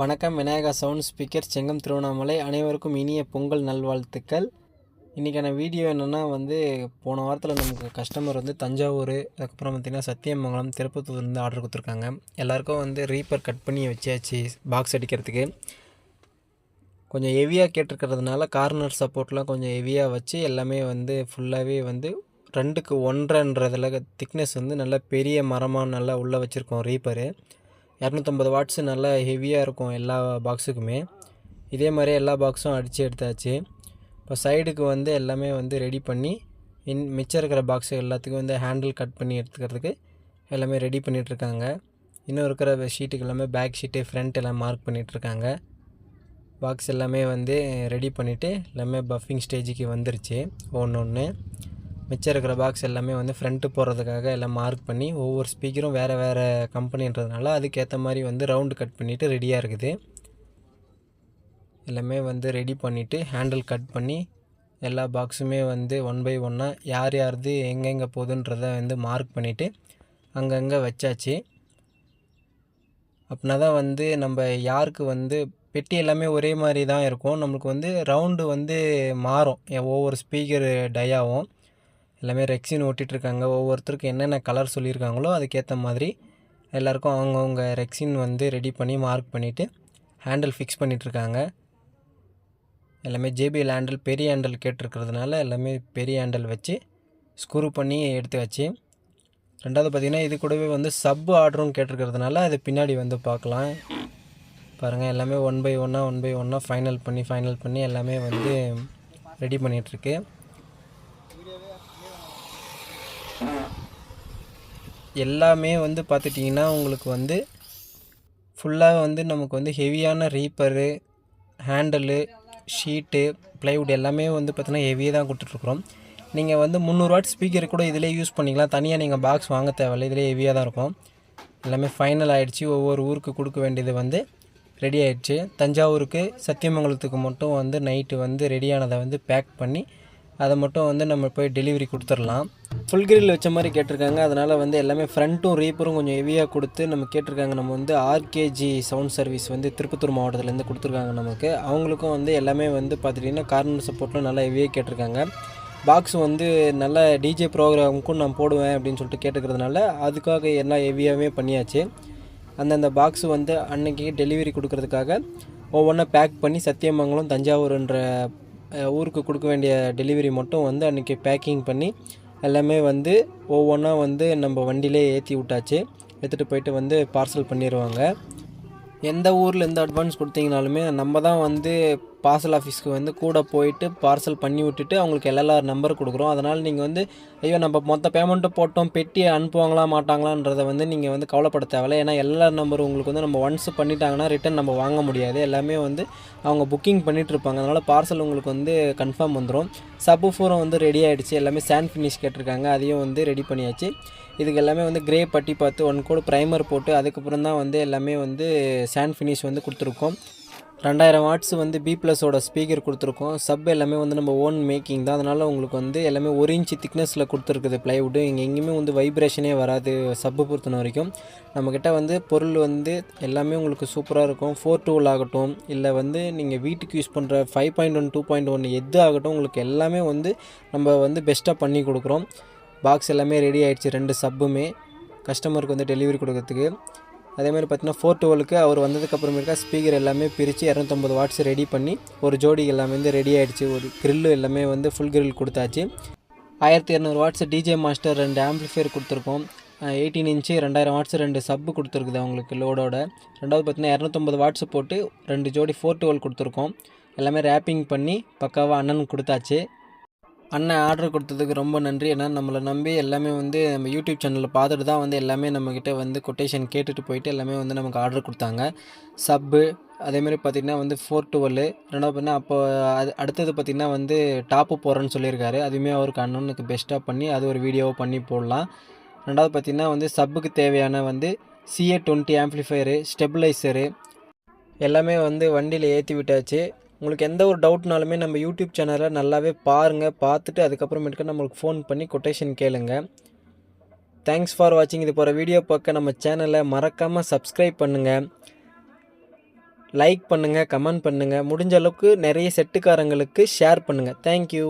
வணக்கம் Vinayaka sound speaker Chengam Tiruvannamalai. அனைவருக்கும் இனிய பொங்கல் நல்வாழ்த்துக்கள். இன்றைக்கான வீடியோ என்னென்னா வந்து போன வாரத்தில் நமக்கு கஸ்டமர் வந்து தஞ்சாவூர் அதுக்கப்புறம் பார்த்திங்கன்னா சத்தியமங்கலம் திருப்பத்தூர்லேருந்து ஆர்டர் கொடுத்துருக்காங்க. எல்லாருக்கும் வந்து ரீப்பர் கட் பண்ணி வச்சாச்சு பாக்ஸ் அடிக்கிறதுக்கு. கொஞ்சம் ஹெவியாக கேட்டிருக்கிறதுனால கார்னர் சப்போர்ட்லாம் கொஞ்சம் ஹெவியாக வச்சு எல்லாமே வந்து ஃபுல்லாகவே வந்து ரெண்டுக்கு ஒன்றரைன்றதில் திக்னஸ் வந்து நல்லா பெரிய மரமாக நல்லா உள்ளே வச்சுருக்கோம் ரீப்பரு இரநூத்தம்பது வாட்ஸு நல்லா ஹெவியாக இருக்கும் எல்லா பாக்ஸுக்குமே இதே மாதிரி எல்லா பாக்ஸும் அடித்து எடுத்தாச்சு. இப்போ சைடுக்கு வந்து எல்லாமே வந்து ரெடி பண்ணி இன் மிச்சம் இருக்கிற பாக்ஸு எல்லாத்துக்கும் வந்து ஹேண்டில் கட் பண்ணி எடுத்துக்கிறதுக்கு எல்லாமே ரெடி பண்ணிகிட்ருக்காங்க இன்னும் இருக்கிற ஷீட்டுக்கு எல்லாமே பேக் ஷீட்டு ஃப்ரண்ட் எல்லாம் மார்க் பண்ணிகிட்ருக்காங்க பாக்ஸ் எல்லாமே வந்து ரெடி பண்ணிவிட்டு எல்லாமே பஃபிங் ஸ்டேஜுக்கு வந்துருச்சு. ஒன்று ஒன்று மிச்சம் இருக்கிற பாக்ஸ் எல்லாமே வந்து ஃப்ரண்ட்டு போடுறதுக்காக எல்லாம் மார்க் பண்ணி ஒவ்வொரு ஸ்பீக்கரும் வேறு வேறு கம்பெனின்றதுனால அதுக்கேற்ற மாதிரி வந்து ரவுண்டு கட் பண்ணிவிட்டு ரெடியாக இருக்குது. எல்லாமே வந்து ரெடி பண்ணிவிட்டு ஹேண்டில் கட் பண்ணி எல்லா பாக்ஸுமே வந்து ஒன் பை ஒன்னாக யார் யாருது எங்கெங்கே போகுதுன்றதை வந்து மார்க் பண்ணிவிட்டு அங்கங்கே வச்சாச்சு. அப்படின்னா தான் வந்து நம்ம யாருக்கு வந்து பெட்டி எல்லாமே ஒரே மாதிரி தான் இருக்கும். நம்மளுக்கு வந்து ரவுண்டு வந்து மாறும். ஒவ்வொரு ஸ்பீக்கர் ஆகும் எல்லாமே ரெக்ஸின் ஓட்டிகிட்ருக்காங்க ஒவ்வொருத்தருக்கும் என்னென்ன கலர் சொல்லியிருக்காங்களோ அதுக்கேற்ற மாதிரி எல்லாருக்கும் அவங்கவுங்க ரெக்ஸின் வந்து ரெடி பண்ணி மார்க் பண்ணிவிட்டு ஹேண்டில் ஃபிக்ஸ் பண்ணிகிட்ருக்காங்க எல்லாமே ஜேபிஎல் ஹேண்டில் பெரிய ஹேண்டில் கேட்டிருக்கிறதுனால எல்லாமே பெரிய ஹேண்டில் வச்சு ஸ்க்ரூ பண்ணி எடுத்து வச்சு ரெண்டாவது பார்த்திங்கன்னா இது கூடவே வந்து சப் ஆர்டரும் கேட்டிருக்கிறதுனால அது பின்னாடி வந்து பார்க்கலாம். பாருங்கள் எல்லாமே ஒன் பை ஒன்னாக ஒன் பை ஒன்னாக ஃபைனல் பண்ணி ஃபைனல் பண்ணி எல்லாமே வந்து ரெடி பண்ணிகிட்ருக்கு எல்லாமே வந்து பார்த்துட்டிங்கன்னா உங்களுக்கு வந்து ஃபுல்லாக வந்து நமக்கு வந்து ஹெவியான ரீப்பரு ஹேண்டலு ஷீட்டு ப்ளைவுட் எல்லாமே வந்து பார்த்திங்கன்னா ஹெவியாக தான் கொடுத்துட்ருக்குறோம். நீங்கள் வந்து முந்நூறு வாட் ஸ்பீக்கர் கூட இதிலே யூஸ் பண்ணிக்கலாம். தனியாக நீங்கள் பாக்ஸ் வாங்க தேவையில்லை. இதிலே ஹெவியாக தான் இருக்கும். எல்லாமே ஃபைனல் ஆகிடுச்சு ஒவ்வொரு ஊருக்கு கொடுக்க வேண்டியது வந்து ரெடி ஆகிடுச்சு தஞ்சாவூருக்கு சத்தியமங்கலத்துக்கு மட்டும் வந்து நைட்டு வந்து ரெடியானதை வந்து பேக் பண்ணி அதை மட்டும் வந்து நம்ம போய் டெலிவரி கொடுத்துடலாம். ஃபுல் கிரில் வச்ச மாதிரி கேட்டிருக்காங்க. அதனால் வந்து எல்லாமே ஃப்ரண்ட்டும் ரீப்பரும் கொஞ்சம் ஹெவியாக கொடுத்து நம்ம கேட்டிருக்காங்க. நம்ம வந்து ஆர்கேஜி சவுண்ட் சர்வீஸ் வந்து திருப்பத்தூர் மாவட்டத்துலேருந்து கொடுத்துருக்காங்க நமக்கு. அவங்களுக்கும் வந்து எல்லாமே வந்து பார்த்துட்டிங்கன்னா கார்னர் சப்போர்ட்டும் நல்லா ஹெவியாக கேட்டிருக்காங்க. பாக்ஸ் வந்து நல்ல டிஜே ப்ரோக்ராமுக்கும் நான் போடுவேன் அப்படின்னு சொல்லிட்டு கேட்டுக்கிறதுனால அதுக்காக எல்லாம் ஹெவியாகவே பண்ணியாச்சு. அந்தந்த பாக்ஸ் வந்து அன்னைக்கு டெலிவரி கொடுக்கறதுக்காக ஒவ்வொன்றா பேக் பண்ணி சத்தியமங்கலம் தஞ்சாவூர்ன்ற ஊருக்கு கொடுக்க வேண்டிய டெலிவரி மட்டும் வந்து அன்றைக்கி பேக்கிங் பண்ணி எல்லாமே வந்து ஒவ்வொன்றா வந்து நம்ம வண்டியிலே ஏற்றி விட்டாச்சு. எடுத்துகிட்டு போயிட்டு வந்து பார்சல் பண்ணிடுவாங்க எந்த ஊரில் எந்த அட்வான்ஸ் கொடுத்தீங்கனாலுமே நம்ம தான் வந்து பார்சல் ஆஃபீஸ்க்கு வந்து கூட போயிட்டு பார்சல் பண்ணி விட்டுட்டு அவங்களுக்கு எல்எல்ஆர் நம்பர் கொடுக்குறோம். அதனால் நீங்கள் வந்து ஐயோ நம்ம மொத்த பேமெண்ட்டு போட்டோம் பெட்டி அனுப்புவாங்களா மாட்டாங்களான்றதை வந்து நீங்கள் வந்து கவலைப்பட தேவையில்ல. ஏன்னா எல்எல்ஆர் நம்பர் உங்களுக்கு வந்து நம்ம ஒன்ஸ் பண்ணிட்டாங்கன்னா ரிட்டன் நம்ம வாங்க முடியாது. எல்லாமே வந்து அவங்க புக்கிங் பண்ணிகிட்டு இருப்பாங்க. அதனால் பார்சல் உங்களுக்கு வந்து கன்ஃபார்ம் வந்துடும் சப்பு ஃபூரம் வந்து ரெடி ஆகிடுச்சு எல்லாமே சாண்ட் ஃபினிஷ் கேட்டிருக்காங்க. அதையும் வந்து ரெடி பண்ணியாச்சு. இதுக்கு எல்லாமே வந்து கிரே பட்டி பார்த்து ஒன் கூட ப்ரைமர் போட்டு அதுக்கப்புறம் தான் வந்து எல்லாமே வந்து சாண்ட் ஃபினிஷ் வந்து கொடுத்துருக்கோம். ரெண்டாயிரம் வாட்ஸ் வந்து பி ப்ளஸோட ஸ்பீக்கர் கொடுத்துருக்கோம். சப் எல்லாமே வந்து நம்ம ஓன் மேக்கிங் தான். அதனால் உங்களுக்கு வந்து எல்லாமே ஒரு இன்ச்சு திக்னஸில் கொடுத்துருக்குது ப்ளைவுட்டு இங்கே எங்கேயுமே வந்து வைப்ரேஷனே வராது சப்பு பொறுத்தன வரைக்கும். நம்மக்கிட்ட வந்து பொருள் வந்து எல்லாமே உங்களுக்கு சூப்பராக இருக்கும். ஃபோர் டூல் ஆகட்டும் இல்லை வந்து நீங்கள் வீட்டுக்கு யூஸ் பண்ணுற five point one two point one எது ஆகட்டும் உங்களுக்கு எல்லாமே வந்து நம்ம வந்து பெஸ்ட்டாக பண்ணி கொடுக்குறோம். பாக்ஸ் எல்லாமே ரெடி ஆகிடுச்சு ரெண்டு சப்புமே கஸ்டமருக்கு வந்து டெலிவரி கொடுக்கறதுக்கு. அதேமாதிரி பார்த்தீங்கன்னா ஃபோர் டுவெலுக்கு அவர் வந்ததுக்கப்புறமேட்டுக்கா ஸ்பீக்கர் எல்லாமே பிரித்து இரநூத்தம்பது வாட்ஸ் ரெடி பண்ணி ஒரு ஜோடி எல்லாமே வந்து ரெடி ஆகிடுச்சு ஒரு க்ரில்லு எல்லாமே வந்து ஃபுல் க்ரில் கொடுத்தாச்சு. ஆயிரத்தி இரநூறு வாட்ஸ் டிஜே மாஸ்டர் ரெண்டு ஆம்பிளிஃபையர் கொடுத்துருக்கோம். எயிட்டீன் இன்ச்சு ரெண்டாயிரம் வாட்ஸ் ரெண்டு சப்பு கொடுத்துருக்குது அவங்களுக்கு லோடோட ரெண்டாவது பார்த்தீங்கன்னா இரநூத்தம்பது வாட்ஸ் போட்டு ரெண்டு ஜோடி ஃபோர் டுவெல் கொடுத்துருக்கோம். எல்லாமே ரேப்பிங் பண்ணி பக்காவாக அண்ணனுக்கு கொடுத்தாச்சு. அண்ணன் ஆர்டர் கொடுத்ததுக்கு ரொம்ப நன்றி. ஏன்னா நம்மளை நம்பி எல்லாமே வந்து நம்ம யூடியூப் சேனலில் பார்த்துட்டு தான் வந்து எல்லாமே நம்மக்கிட்ட வந்து கொட்டேஷன் கேட்டுட்டு போயிட்டு எல்லாமே வந்து நமக்கு ஆர்டர் கொடுத்தாங்க. சப்பு அதேமாதிரி பார்த்திங்கன்னா வந்து ஃபோர் டுவெல் ரெண்டாவது பார்த்தீங்கன்னா அப்போ அது அடுத்தது பார்த்திங்கன்னா வந்து டாப்பு போகிறேன்னு சொல்லியிருக்காரு. அதுவுமே அவருக்கு அண்ணனுக்கு பெஸ்ட்டாக பண்ணி அது ஒரு வீடியோவை பண்ணி போடலாம். ரெண்டாவது பார்த்திங்கன்னா வந்து சப்புக்கு தேவையான வந்து சிஏ டுவெண்ட்டி ஆம்ப்ளிஃபையரு ஸ்டெபிளைசரு எல்லாமே வந்து வண்டியில் ஏற்றி விட்டாச்சு. உங்களுக்கு எந்த ஒரு டவுட்னாலுமே நம்ம யூடியூப் சேனலை நல்லாவே பாருங்கள் பார்த்துட்டு அதுக்கப்புறமேட்டுக்கு நம்மளுக்கு ஃபோன் பண்ணி கொட்டேஷன் கேளுங்க. தேங்க்ஸ் ஃபார் வாட்சிங் இது போகிற வீடியோ பார்க்க நம்ம சேனலை மறக்காமல் சப்ஸ்கிரைப் பண்ணுங்கள் லைக் பண்ணுங்கள் கமெண்ட் பண்ணுங்கள் முடிஞ்ச அளவுக்கு நிறைய செட்டுக்காரங்களுக்கு ஷேர் பண்ணுங்கள் தேங்க்யூ